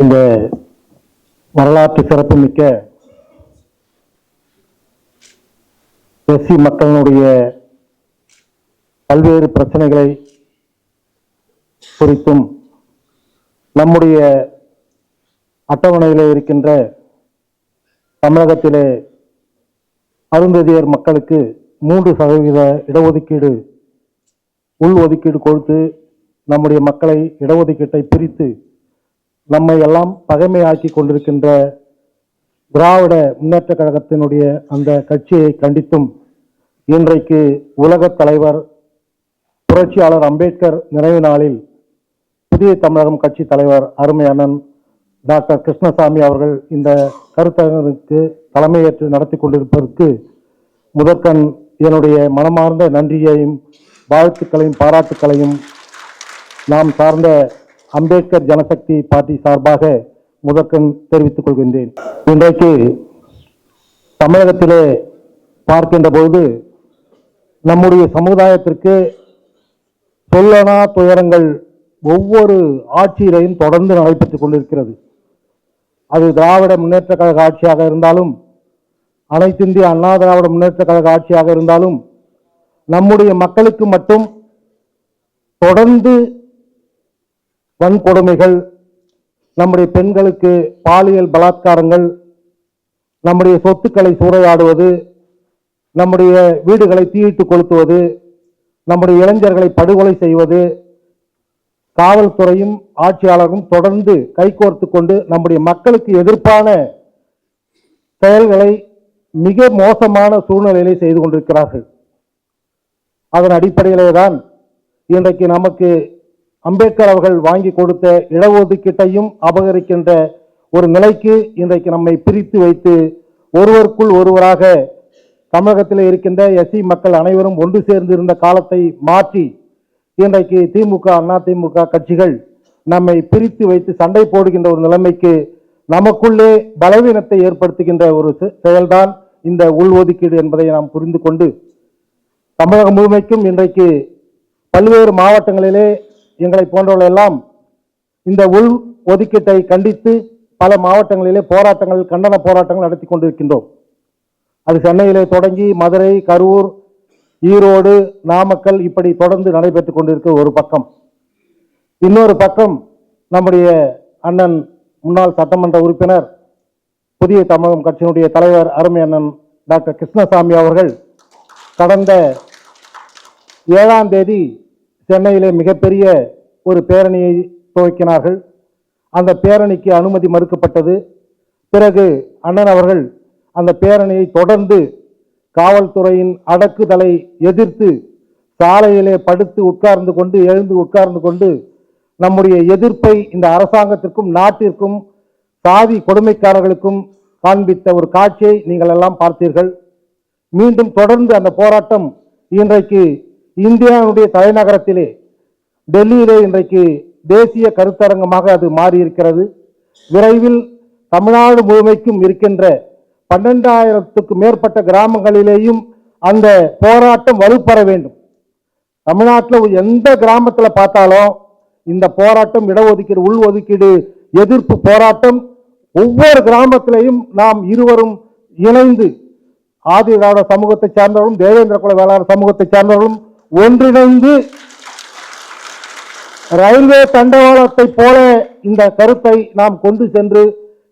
இந்த வரலாற்று சிறப்புமிக்க எஸ்சி மக்களினுடைய பல்வேறு பிரச்சனைகளை குறித்தும் நம்முடைய அட்டவணையில் இருக்கின்ற தமிழகத்திலே அருந்ததியர் மக்களுக்கு மூன்று சதவீத இடஒதுக்கீடு உள் ஒதுக்கீடு கொடுத்து நம்முடைய மக்களை இடஒதுக்கீட்டை பிரித்து நம்மை எல்லாம் பகைமையாக்கி கொண்டிருக்கின்ற திராவிட முன்னேற்ற கழகத்தினுடைய அந்த கட்சியை கண்டித்தும் இன்றைக்கு உலகத் தலைவர் புரட்சியாளர் அம்பேத்கர் நினைவு நாளில் புதிய தமிழகம் கட்சி தலைவர் அருமை அண்ணன் டாக்டர் கிருஷ்ணசாமி அவர்கள் இந்த கருத்தரங்கிற்கு தலைமையேற்று நடத்தி கொண்டிருப்பதற்கு முதற்கண் என்னுடைய மனமார்ந்த நன்றியையும் வாழ்த்துக்களையும் பாராட்டுக்களையும் நாம் சார்ந்த அம்பேத்கர் ஜனசக்தி பார்ட்டி சார்பாக முதற்கண் தெரிவித்துக் கொள்கின்றேன். இன்றைக்கு தமிழகத்திலே பார்க்கின்ற பொழுது நம்முடைய சமுதாயத்திற்கு சொல்லனா துயரங்கள் ஒவ்வொரு ஆட்சியிலையும் தொடர்ந்து நடைபெற்றுக் கொண்டிருக்கிறது. அது திராவிட முன்னேற்ற கழக ஆட்சியாக இருந்தாலும் அனைத்து இந்திய அண்ணா திராவிட முன்னேற்ற கழக ஆட்சியாக இருந்தாலும் நம்முடைய மக்களுக்கு மட்டும் தொடர்ந்து வன்கொடுமைகள் நம்முடைய பெண்களுக்கு பாலியல் பலாத்காரங்கள் நம்முடைய சொத்துக்களை சூறையாடுவது நம்முடைய வீடுகளை தீயிட்டு கொளுத்துவது நம்முடைய இளைஞர்களை படுகொலை செய்வது காவல்துறையும் ஆட்சியாளரும் தொடர்ந்து கைகோர்த்து கொண்டு நம்முடைய மக்களுக்கு எதிர்ப்பான செயல்களை மிக மோசமான சூழ்நிலையிலே செய்து கொண்டிருக்கிறார்கள். அதன் அடிப்படையிலே தான் இன்றைக்கு நமக்கு அம்பேத்கர் அவர்கள் வாங்கி கொடுத்த இடஒதுக்கீட்டையும் அபகரிக்கின்ற ஒரு நிலைக்கு இன்றைக்கு நம்மை பிரித்து வைத்து ஒருவருக்குள் ஒருவராக தமிழகத்தில் இருக்கின்ற எஸ்சி மக்கள் அனைவரும் ஒன்று சேர்ந்து இருந்த காலத்தை மாற்றி இன்றைக்கு திமுக அண்ணா திமுக கட்சிகள் நம்மை பிரித்து வைத்து சண்டை போடுகின்ற ஒரு நிலைமைக்கு நமக்குள்ளே பலவீனத்தை ஏற்படுத்துகின்ற ஒரு செ- செயல்தான் இந்த உள்ஒதுக்கீடு என்பதை நாம் புரிந்து கொண்டு தமிழகம் முழுமைக்கும் இன்றைக்கு பல்வேறு மாவட்டங்களிலே எங்களை போன்றவர்கள் எல்லாம் இந்த உள் ஒதுக்கீட்டை கண்டித்து பல மாவட்டங்களிலே போராட்டங்கள் கண்டன போராட்டங்கள் நடத்தி கொண்டிருக்கின்றோம். அது சென்னையிலே தொடங்கி மதுரை கரூர் ஈரோடு நாமக்கல் இப்படி தொடர்ந்து நடைபெற்று கொண்டிருக்கிற ஒரு பக்கம். இன்னொரு பக்கம் நம்முடைய அண்ணன் முன்னாள் சட்டமன்ற உறுப்பினர் புதிய தமிழகம் கட்சியினுடைய தலைவர் அருமை அண்ணன் டாக்டர் கிருஷ்ணசாமி அவர்கள் கடந்த ஏழாம் தேதி சென்னையிலே மிகப்பெரிய ஒரு பேரணியை துவக்கினார்கள். அந்த பேரணிக்கு அனுமதி மறுக்கப்பட்டது. பிறகு அண்ணன் அவர்கள் அந்த பேரணியை தொடர்ந்து காவல்துறையின் அடக்குதலை எதிர்த்து சாலையிலே படுத்து உட்கார்ந்து கொண்டு எழுந்து உட்கார்ந்து கொண்டு நம்முடைய எதிர்ப்பை இந்த அரசாங்கத்திற்கும் நாட்டிற்கும் சாதி கொடுமைக்காரர்களுக்கும் காண்பித்த ஒரு காட்சியை நீங்கள் எல்லாம் பார்த்தீர்கள். மீண்டும் தொடர்ந்து அந்த போராட்டம் இன்றைக்கு இந்தியாவுடைய தலைநகரத்திலே டெல்லியிலே இன்றைக்கு தேசிய கருத்தரங்கமாக அது மாறியிருக்கிறது. விரைவில் தமிழ்நாடு முழுமைக்கும் இருக்கின்ற பன்னெண்டாயிரத்துக்கு மேற்பட்ட கிராமங்களிலேயும் அந்த போராட்டம் வலுப்பெற வேண்டும். தமிழ்நாட்டில் எந்த கிராமத்தில் பார்த்தாலும் இந்த போராட்டம் இடஒதுக்கீடு உள் ஒதுக்கீடு எதிர்ப்பு போராட்டம் ஒவ்வொரு கிராமத்திலையும் நாம் இருவரும் இணைந்து ஆதி திராவிட சமூகத்தை சார்ந்தவர்களும் தேவேந்திர குல வேளாண் சமூகத்தை சார்ந்தவர்களும் ஒன்றிணைந்து ரயில்வே தண்டவாளத்தை போல இந்த கருத்தை நாம் கொண்டு சென்று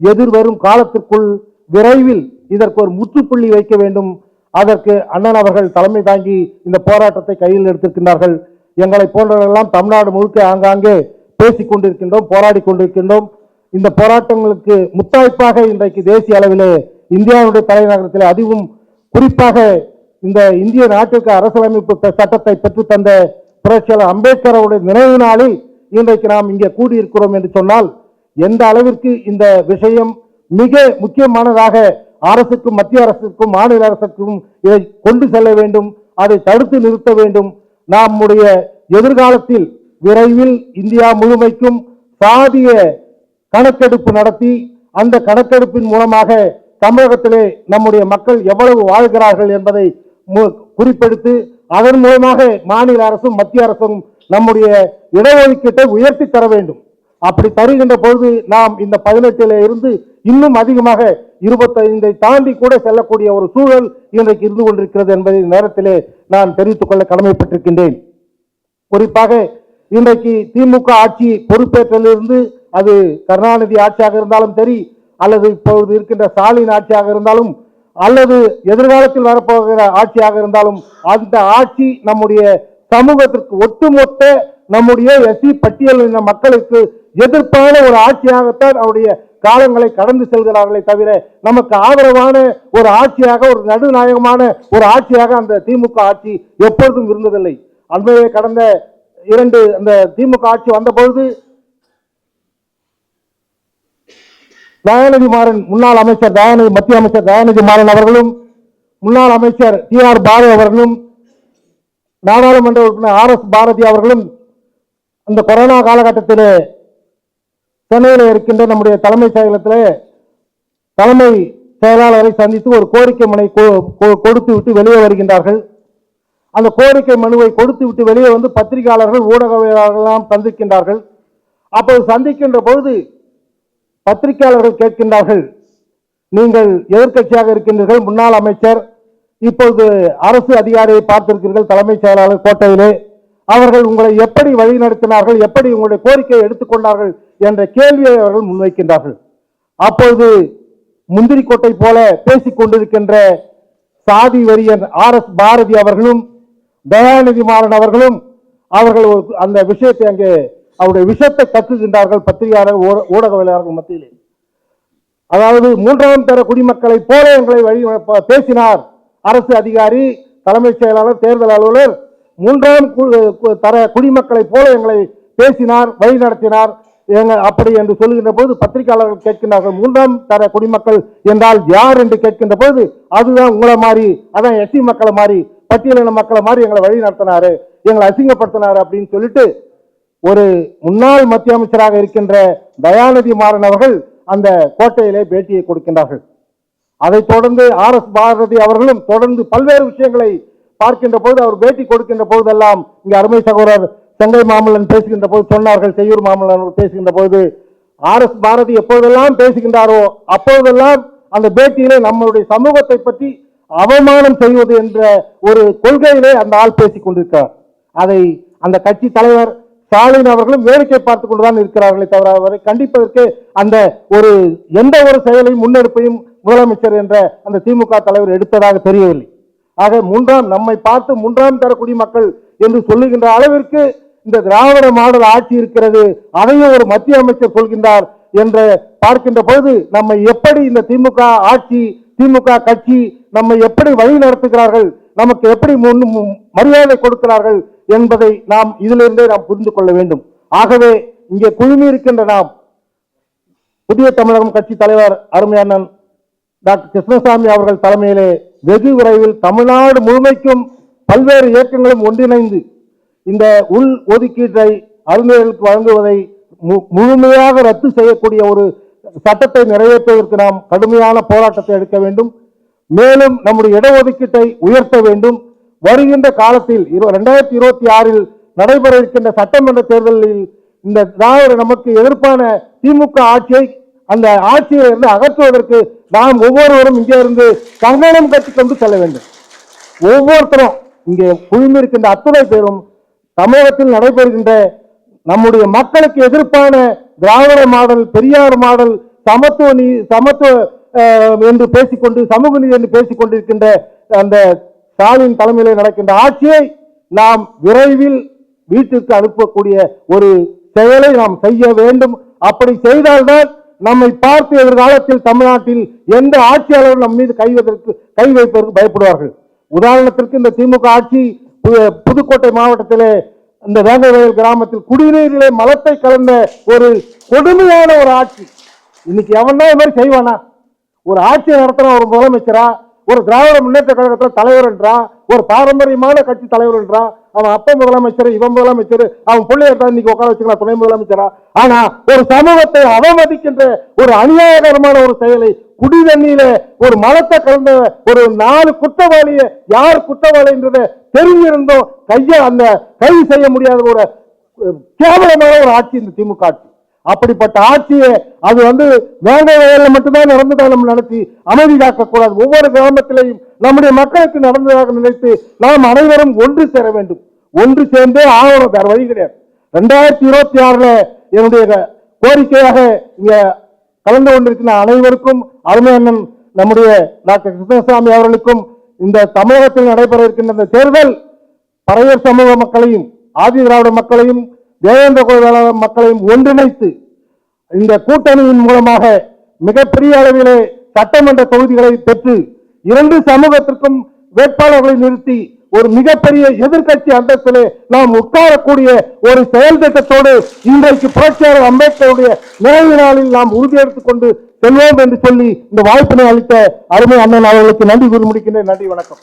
எதிர்வரும் காலத்திற்குள் விரைவில் இதற்கு ஒரு முற்றுப்புள்ளி வைக்க வேண்டும். அதற்கு அண்ணன் அவர்கள் தலைமை தாங்கி இந்த போராட்டத்தை கையில் எடுத்திருக்கின்றார்கள். எங்களை போன்றவர்களெல்லாம் தமிழ்நாடு முழுக்க ஆங்காங்கே பேசிக் கொண்டிருக்கின்றோம் போராடி கொண்டிருக்கின்றோம். இந்த போராட்டங்களுக்கு முத்தாய்ப்பாக இன்றைக்கு தேசிய அளவிலே இந்தியாவுடைய தலைநகரத்தில் அதுவும் குறிப்பாக இந்த இந்திய நாட்டிற்கு அரசியலமைப்பு சட்டத்தை பெற்று தந்த புரட்சியாளர் அம்பேத்கர் அவருடைய நினைவு நாளில் இன்றைக்கு நாம் இங்கே கூடியிருக்கிறோம் என்று சொன்னால் எந்த அளவிற்கு இந்த விஷயம் மிக முக்கியமானதாக அரசுக்கும் மத்திய அரசுக்கும் மாநில அரசுக்கும் இதை கொண்டு செல்ல வேண்டும் அதை தடுத்து நிறுத்த வேண்டும் நம்முடைய எதிர்காலத்தில் விரைவில் இந்தியா முழுமைக்கும் சாதிய கணக்கெடுப்பு நடத்தி அந்த கணக்கெடுப்பின் மூலமாக தமிழகத்திலே நம்முடைய மக்கள் எவ்வளவு வாழ்கிறார்கள் என்பதை குறிப்பெடுத்து அதன் மூலமாக மாநில அரசும் மத்திய அரசும் நம்முடைய இடஒதுக்கீட்டை உயர்த்தி தர வேண்டும். அப்படி தருகின்ற பொழுது நாம் இந்த பதினெட்டில இருந்து இன்னும் அதிகமாக இருபத்தைந்தை தாண்டி கூட செல்லக்கூடிய ஒரு சூழல் இன்றைக்கு இருந்து கொண்டிருக்கிறது என்பதை நேரத்திலே நான் தெரிவித்துக் கொள்ள கடமைப்பட்டிருக்கின்றேன். குறிப்பாக இன்றைக்கு திமுக ஆட்சி பொறுப்பேற்றலிருந்து அது கருணாநிதி ஆட்சியாக இருந்தாலும் சரி அல்லது இப்பொழுது இருக்கின்ற ஸ்டாலின் ஆட்சியாக இருந்தாலும் அல்லது எதிர்காலத்தில் வரப்போகிற ஆட்சியாக இருந்தாலும் அந்த ஆட்சி நம்முடைய சமூகத்திற்கு ஒட்டுமொத்த நம்முடைய எஸ்சி பட்டியலின மக்களுக்கு எதிர்ப்பான ஒரு ஆட்சியாகத்தான் அவருடைய காலங்களை கடந்து செல்கிறார்களே தவிர நமக்கு ஆதரவான ஒரு ஆட்சியாக ஒரு நடுநாயகமான ஒரு ஆட்சியாக அந்த திமுக ஆட்சி எப்பொழுதும் இருந்ததில்லை. அண்மையை கடந்த இரண்டு அந்த திமுக ஆட்சி வந்தபொழுது தயாநிதி மாறன் முன்னாள் அமைச்சர் தயாநிதி மத்திய அமைச்சர் தயாநிதி மாறன் அவர்களும் முன்னாள் அமைச்சர் டி ஆர் பாரதி அவர்களும் நாடாளுமன்ற உறுப்பினர் ஆர் எஸ் பாரதி அவர்களும் அந்த கொரோனா காலகட்டத்தில் சென்னையில் இருக்கின்ற நம்முடைய தலைமைச் செயலகத்தில் தலைமை செயலாளரை சந்தித்து ஒரு கோரிக்கை மனை கொ- கொ- கொடுத்து விட்டு வெளியே வருகின்றார்கள். அந்த கோரிக்கை மனுவை கொடுத்து விட்டு வெளியே வந்து பத்திரிகையாளர்கள் ஊடகவியலாளர்கள் சந்திக்கின்றார்கள். அப்போது சந்திக்கின்ற பொழுது பத்திரிகையாளர்கள் கேட்கின்றார்கள். நீங்கள் எதிர்க்கட்சியாக இருக்கின்றீர்கள் முன்னாள் அமைச்சர் இப்பொழுது அரசு அதிகாரியை பார்த்திருக்கிறீர்கள் தலைமைச் செயலாளர் கோட்டையிலே. அவர்கள் உங்களை எப்படி வழிநடத்தினார்கள் எப்படி உங்களுடைய கோரிக்கையை எடுத்துக்கொண்டார்கள் என்ற கேள்வியை அவர்கள் முன்வைக்கின்றார்கள். அப்பொழுது முந்திரிக்கோட்டை போல பேசிக் கொண்டிருக்கின்ற சாதி வரியன் ஆர் எஸ் பாரதி அவர்களும் தயாநிதி மாறன் அவர்களும் அவர்கள் ஒரு அந்த விஷயத்தை அங்கே அவருடைய விஷயத்தை கற்றுகின்றார்கள் பத்திரிகையாளர்கள் ஊடகவியலாளர்கள் மத்தியிலே. அதாவது மூன்றாம் தர குடிமக்களை போல எங்களை வழி பேசினார் அரசு அதிகாரி தலைமைச் செயலாளர் தேர்தல் அலுவலர். மூன்றாம் தர குடிமக்களை போல எங்களை பேசினார் வழி நடத்தினார். அப்படி என்று சொல்லுகின்ற போது பத்திரிகையாளர்கள் கேட்கின்றார்கள் மூன்றாம் தர குடிமக்கள் என்றால் யார் என்று கேட்கின்ற போது அதுதான் உங்களை மாதிரி அதான் எஸ்சி மக்களை மாதிரி பட்டியலின மக்களை மாதிரி எங்களை வழி நடத்தினாரு எங்களை அசிங்கப்படுத்தினாரு அப்படின்னு சொல்லிட்டு ஒரு முன்னாள் மத்திய அமைச்சராக இருக்கின்ற தயாநிதி மாறன் அவர்கள் அந்த கோட்டையிலே பேட்டியை கொடுக்கின்றார்கள். அதைத் தொடர்ந்து ஆர் எஸ் பாரதி அவர்களும் தொடர்ந்து பல்வேறு விஷயங்களை பார்க்கின்ற போது அவர் பேட்டி கொடுக்கின்ற போதெல்லாம் இங்கே அருமை சகோதரர் செங்கை மாமல்லன் பேசுகின்ற போது சொன்னார்கள் செய்யூர் மாமல்லன் அவர்கள் பேசுகின்ற போது ஆர் எஸ் பாரதி எப்போதெல்லாம் பேசுகின்றாரோ அப்போதெல்லாம் அந்த பேட்டியிலே நம்மளுடைய சமூகத்தை பற்றி அவமானம் செய்வது என்ற ஒரு கொள்கையிலே அந்த ஆள் பேசிக் கொண்டிருக்கிறார். அதை அந்த கட்சி தலைவர் ஸ்டாலின் அவர்களும் வேடிக்கை பார்த்துக் கொண்டுதான் இருக்கிறார்களே தவிர அவரை கண்டிப்பதற்கு அந்த ஒரு எந்த ஒரு செயலையும் முன்னெடுப்பையும் முதலமைச்சர் என்ற அந்த திமுக தலைவர் எடுத்ததாக தெரியவில்லை. ஆக மூன்றாம் நம்மை பார்த்து மூன்றாம் தர குடிமக்கள் என்று சொல்லுகின்ற அளவிற்கு இந்த திராவிட மாடல் ஆட்சி இருக்கிறது அதையும் ஒரு மத்திய அமைச்சர் சொல்கின்றார் என்று பார்க்கின்ற பொழுது நம்மை எப்படி இந்த திமுக ஆட்சி திமுக கட்சி நம்மை எப்படி வழி நடத்துகிறார்கள் நமக்கு எப்படி முன் மரியாதை கொடுக்கிறார்கள் என்பதை நாம் இதிலிருந்தே நாம் புரிந்து கொள்ள வேண்டும். ஆகவே இங்கே குழுமி இருக்கின்ற நாம் புதிய தமிழகம் கட்சி தலைவர் அருமையண்ணன் டாக்டர் கிருஷ்ணசாமி அவர்கள் தலைமையிலே வெகு விரைவில் தமிழ்நாடு முழுமைக்கும் பல்வேறு இயக்கங்களும் ஒன்றிணைந்து இந்த உள் ஒதுக்கீட்டை அறிஞர்களுக்கு வழங்குவதை மு- முழுமையாக ரத்து செய்யக்கூடிய ஒரு சட்டத்தை நிறைவேற்றுவதற்கு நாம் கடுமையான போராட்டத்தை எடுக்க வேண்டும். மேலும் நம்முடைய இடஒதுக்கீட்டை உயர்த்த வேண்டும். வருகின்ற காலத்தில் இரண்டாயிரத்தி இருபத்தி ஆறில் நடைபெற இருக்கின்ற சட்டமன்ற தேர்தலில் இந்த திராவிட நமக்கு எதிர்ப்பான திமுக ஆட்சியை அந்த ஆட்சியை இருந்து அகற்றுவதற்கு நாம் ஒவ்வொருவரும் இங்கே இருந்து கங்கணம் கட்டிக் கொண்டு செல்ல வேண்டும். ஒவ்வொருத்தரும் இங்கே குழுமிருக்கின்ற அத்துணை பேரும் தமிழகத்தில் நடைபெறுகின்ற நம்முடைய மக்களுக்கு எதிர்ப்பான திராவிட மாடல் பெரியார் மாடல் சமத்துவ நீ சமத்துவ என்று பேசிக்கொண்டு சமூக நீதி என்று பேசிக் கொண்டிருக்கின்ற அந்த ஸ்டாலின் தலைமையில் நடக்கின்ற ஆட்சியை நாம் விரைவில் வீட்டிற்கு அனுப்பக்கூடிய ஒரு செயலை நாம் செய்ய வேண்டும். அப்படி செய்தால்தான் நம்மை பார்த்து எதிர்காலத்தில் தமிழ்நாட்டில் எந்த ஆட்சியாளரும் நம் மீது கை வைப்பதற்கு கை வைப்பதற்கு பயப்படுவார்கள். உதாரணத்திற்கு இந்த திமுக ஆட்சி புதுக்கோட்டை மாவட்டத்திலே இந்த வேங்கவயல் கிராமத்தில் குடிநீரிலே மலத்தை கலந்த ஒரு கொடுமையான ஒரு ஆட்சி. இன்னைக்கு எவனா இது மாதிரி செய்வானா? ஒரு ஆட்சியை நடத்துகிற ஒரு முதலமைச்சரா ஒரு திராவிட முன்னேற்ற கழகத்தில் தலைவர் என்றா ஒரு பாரம்பரியமான கட்சி தலைவர் என்றா அவன் அப்ப முதலமைச்சர் இவன் முதலமைச்சர் அவன் பிள்ளைய இன்னைக்கு உட்கார வச்சுக்கலாம் துணை முதலமைச்சரா? ஆனா ஒரு சமூகத்தை அவமதிக்கின்ற ஒரு அநியாயகரமான ஒரு செயலை குடி தண்ணியில ஒரு மலத்தை கலந்த ஒரு நாலு குற்றவாளிய யார் குற்றவாளின்றத தெரிஞ்சிருந்தோம் கைய அந்த கைது செய்ய முடியாத ஒரு கேவலமான ஒரு ஆட்சி இந்த திமுக ஆட்சி. அப்படிப்பட்ட ஆட்சியை அது வந்து வேலை வயல்ல மட்டும்தான் நடந்ததாக நம்ம நடத்தி அமைதி காக்கக்கூடாது. ஒவ்வொரு கிராமத்திலையும் நம்முடைய மக்களுக்கு நடந்ததாக நினைத்து நாம் அனைவரும் ஒன்று சேர வேண்டும். ஒன்று சேர்ந்தே ஆகணும். வேற வழி கிடையாது. ரெண்டாயிரத்தி இருபத்தி ஆறுல என்னுடைய கோரிக்கையாக இங்க கலந்து கொண்டிருக்கிற அனைவருக்கும் அருமையண்ணன் நம்முடைய டாக்டர் கிருஷ்ணசாமி அவர்களுக்கும் இந்த தமிழகத்தில் நடைபெற இருக்கின்ற இந்த தேர்தல் பறையர் சமூக மக்களையும் ஆதி திராவிட மக்களையும் தேவேந்திர குழுவாளர் மக்களையும் ஒன்றிணைத்து இந்த கூட்டணியின் மூலமாக மிகப்பெரிய அளவிலே சட்டமன்ற தொகுதிகளை பெற்று இரண்டு சமூகத்திற்கும் வேட்பாளர்களை நிறுத்தி ஒரு மிகப்பெரிய எதிர்க்கட்சி அந்தஸ்திலே நாம் உட்காரக்கூடிய ஒரு செயல் திட்டத்தோடு இன்றைக்கு புரட்சியாளர் அம்பேத்கருடைய நினைவு நாளில் நாம் உறுதியெடுத்துக் கொண்டு செல்வோம் என்று சொல்லி இந்த வாய்ப்பினை அளித்த அருமை அண்ணன் அவர்களுக்கு நன்றி கூறி முடிக்கின்றேன். நன்றி வணக்கம்.